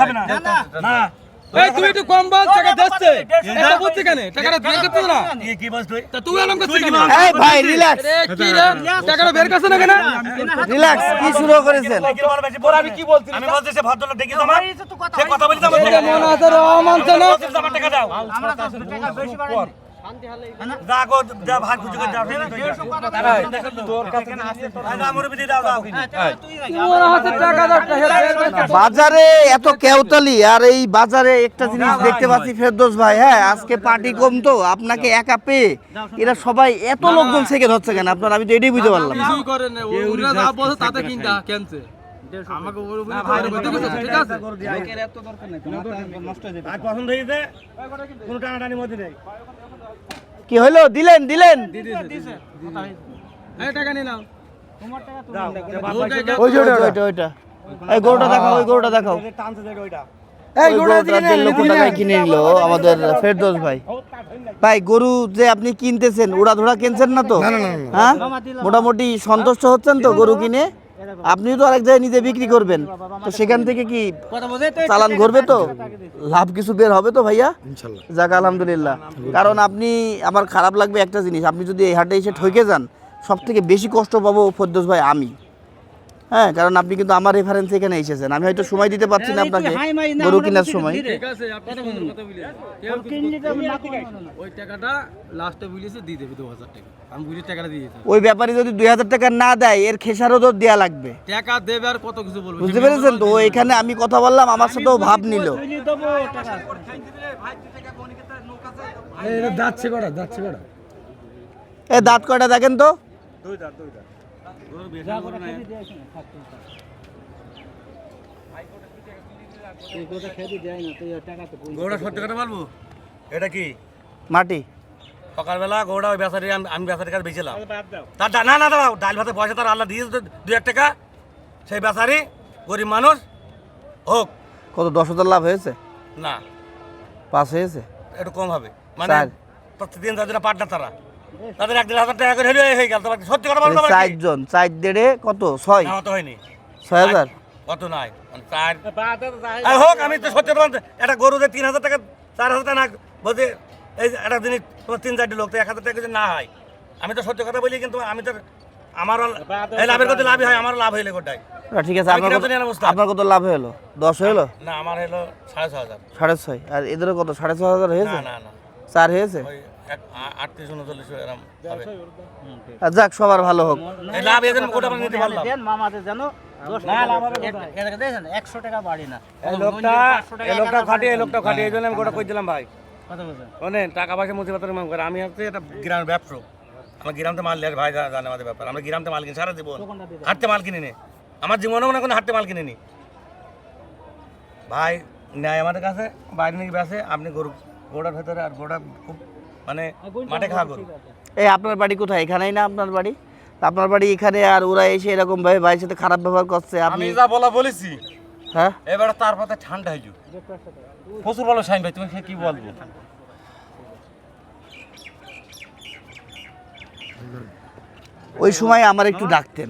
হবে না। না এই তুমি একটু কম বল টাকা দিচ্ছে এটা বলতে কেন? টাকাটা বের করতে না কি কি তুই তা তুই আলম করছিস তুই কি কেন? বল? এই ভাই রিল্যাক্স আরে কি রে? টাকাটা বের করছ না কেন? রিল্যাক্স। কি শুরু করেছেন কি বল বেশি বল আমি কি বলছি? আমি বলছি সে ভদ্রলোক দেখি তোমার সে কথা বলি তো এটা আছে রে অমানছে না আমার। টাকা দাও যা গো যা ভাগ খুঁজে করে দাও তোর কাছে না আছে তোর মুরবি দাও দাও। তোমার হাতে টাকা দাও টাকা বের করতে বাজারে এত কেওতালি আর এই বাজারে একটা জিনিস দেখতে পাচ্ছি ফেরদোস ভাই হ্যাঁ আজকে পার্টি কম তো আপনাকে একা পেয়ে এরা সবাই এত লোকজন থেকে ধরছে কেন? আপনার আমি তো এটাই বুঝতে পারলাম। আর পছন্দ হয়েছে? কোনো টানাটানি মধ্যে নেই। কি হলো দিলেন দিলেন। এই টাকা ওই ওইটা ওইটা ওইটা। এই গরুটা দেখাও ওই গরুটা দেখাও। টানছে ওইটা। গরুটা কিনে নিল আমাদের ফেরদোস ভাই। ভাই গরু যে আপনি কিনতেছেন উড়া ধরা কিনছেন না তো? হ্যাঁ? মোটামুটি সন্তুষ্ট হচ্ছেন তো গরু কিনে? আপনি তো আরেক জায়গায় নিজে বিক্রি করবেন। তো সেখান থেকে কি চালান করবে তো? লাভ কিছু বের হবে তো ভাইয়া? যাক আলহামদুলিল্লাহ। কারণ আপনি আমার খারাপ লাগবে একটা জিনিস। আপনি যদি এই হাটে এসে ঠকে যান সব থেকে বেশি কষ্ট পাবো ফদ্দোস ভাই আমি। হ্যাঁ কারণ আপনি কিন্তু আমার রেফারেন্স এখানে এসেছেন আমি হয়তো সময় দিতে পারছি না আপনাকে গরু কেনার সময় ঠিক আছে আপনি কথা বলি কেউ কিছু ওই টাকাটা লাস্টে বলেছে দিয়ে দেবে দু হাজার টাকা আমি বুঝি টাকাটা দিয়ে ওই ব্যাপারে যদি দুই হাজার টাকা না দেয় এর খেসারও তো দেওয়া লাগবে টাকা দেবে আর কত কিছু বলবে বুঝতে পেরেছেন তো এখানে আমি কথা বললাম আমার সাথেও ভাব নিল যাচ্ছে কটা যাচ্ছে কটা এ দাঁত কয়টা দেখেন তো দুইটা দুইটা গৌড়া সত্যি কথা বলব? এটা কি? মাটি। সকালবেলা গৌড়া ওই বেচারি আমি আমি বেচারির কাছে বেছিলাম তার না না দাঁড়াও ডাল ভাতে পয়সা তার আল্লাহ দিয়ে দু এক টাকা। সেই বেচারি গরিব মানুষ। হোক। কত দশ হাজার লাভ হয়েছে? না। পাস হয়েছে? একটু কম হবে। মানে পার্টনার তারা। তাদের এক দেড় হাজার টাকা করে হয়ে হয়ে গেল। তোমার সত্যি কথা বলতো চার জন চার দেড়ে কত? ছয়? না হয়নি। ছয় হাজার? অত নাই। মানে চার আর হোক। আমি তো সত্যি কথা বলতে একটা গরু যে তিন হাজার টাকা চার হাজার টাকা না বলতে এই একটা জিনিস তোমার তিন চারটি লোক তো এক হাজার টাকা যদি না হয় আমি তো সত্যি কথা বলি কিন্তু আমি তো আমারও এই লাভের কথা লাভই হয় আমারও লাভ হইলে গোটাই। ঠিক আছে আমি আপনার কত আপনার কত লাভ হলো দশ হলো না আমার হলো সাড়ে ছ হাজার। সাড়ে ছয়? আর এদেরও কত সাড়ে ছয় হাজার হয়েছে? না না। চার হয়েছে? যাক সবার ভালো হোক। টাকা বাড়ি না। এই লোকটা এই লোকটা খাটিয়ে এই লোকটা খাটিয়ে এই জন্য আমি গোটা কই দিলাম ভাই? কত বলছেন শোনেন টাকা পয়সা আমি হচ্ছে এটা গ্রামের ব্যবসা আমার গ্রামতে মাল ভাই জানে আমাদের ব্যাপার। আমরা গ্রামতে মাল কিনি সারা জীবন। হাটতে মাল কিনে নি। আমার জীবনেও না কোনো হাটতে মাল কিনে নি ভাই নেয় আমাদের কাছে বাইরে নিয়ে বেসে আপনি গরু গোড়ার ভেতরে আর গোড়া খুব মানে মাঠে খাওয়া গরু এই আপনার বাড়ি কোথায়? এখানেই না আপনার বাড়ি? তা আপনার বাড়ি এখানে আর ওরা এসে এরকম ভাবে ভাইয়ের সাথে খারাপ ব্যবহার করছে আপনি আমি যা বলা বলেছি। হ্যাঁ? এবার তার পথে ঠান্ডা হয়ে প্রচুর সাইন ভাই তুমি কি বলব? ওই সময় আমার একটু ডাকতেন।